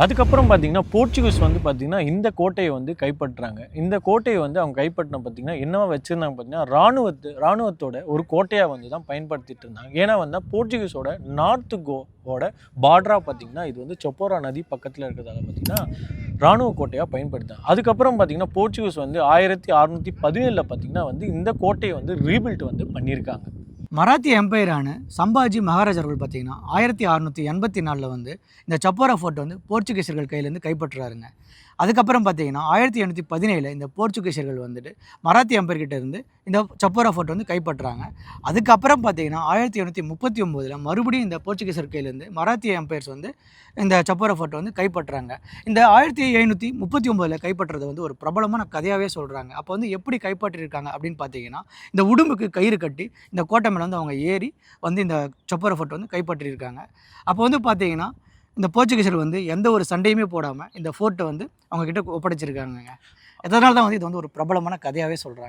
அதுக்கப்புறம் பார்த்தீங்கன்னா போர்ச்சுகீஸ் வந்து பார்த்திங்கன்னா இந்த கோட்டையை வந்து கைப்பற்றுறாங்க இந்த கோட்டையை வந்து அவங்க கைப்பற்றின பார்த்தீங்கன்னா என்னவா வச்சுருந்தாங்க பார்த்தீங்கன்னா ராணுவத்து ராணுவத்தோட ஒரு கோட்டையாக வந்து தான் பயன்படுத்திட்டு இருந்தாங்க. ஏன்னா வந்து போர்ச்சுகீஸோட நார்த்து கோவோட பார்டரா பார்த்தீங்கன்னா இது வந்து சொப்போரா நதி பக்கத்தில் இருக்கிறதால பார்த்தீங்கன்னா ராணுவ கோட்டையாக பயன்படுத்தாங்க அதுக்கப்புறம் பார்த்தீங்கன்னா போர்ச்சுகீஸ் வந்து ஆயிரத்தி அறநூற்றி பதினேழில் பார்த்தீங்கன்னா வந்து இந்த கோட்டையை வந்து ரீபில்ட் வந்து பண்ணியிருக்காங்க. மராத்திய எம்பையரான சம்பாஜி மகாராஜர்கள் பார்த்தீங்கன்னா ஆயிரத்தி அறநூற்றி எண்பத்தி நாலில் வந்து இந்த சப்போரா ஃபோர்ட் வந்து போர்ச்சுகீசர்கள் கையிலேருந்து கைப்பற்றுறாருங்க. அதுக்கப்புறம் பார்த்தீங்கன்னா ஆயிரத்தி எண்ணூற்றி பதினேழில் இந்த போர்ச்சுகீசர்கள் வந்துட்டு மராத்தி எம்பையர்கிட்ட இருந்து இந்த சப்போரா ஃபோர்ட் வந்து கைப்பற்றுறாங்க. அதுக்கப்புறம் பார்த்தீங்கன்னா ஆயிரத்தி எண்ணூற்றி முப்பத்தி ஒம்போதில் மறுபடியும் இந்த போர்ச்சுகீசர் கையிலேருந்து மராத்திய எம்பையர்ஸ் வந்து இந்த சப்போரா ஃபோர்ட்டை வந்து கைப்பற்றுறாங்க. இந்த ஆயிரத்தி எழுநூற்றி முப்பத்தி ஒம்போதில் கைப்பற்றுறது வந்து ஒரு பிரபலமான கதையாகவே சொல்கிறாங்க அப்போ வந்து எப்படி கைப்பற்றியிருக்காங்க அப்படின்னு பார்த்தீங்கன்னா இந்த உடும்புக்கு கயிறு கட்டி இந்த கோட்டை மேலே வந்து அவங்க ஏறி வந்து இந்த சொப்பர ஃபோர்ட் வந்து கைப்பற்றியிருக்காங்க. அப்போ வந்து பார்த்தீங்கன்னா இந்த போர்ச்சுகீசர் வந்து எந்த ஒரு சண்டையுமே போடாமல் இந்த ஃபோர்ட்டை வந்து அவங்க கிட்ட ஒப்படைச்சிருக்காங்க இதனால தான் வந்து இது வந்து ஒரு பிரபலமான கதையாகவே சொல்கிறாங்க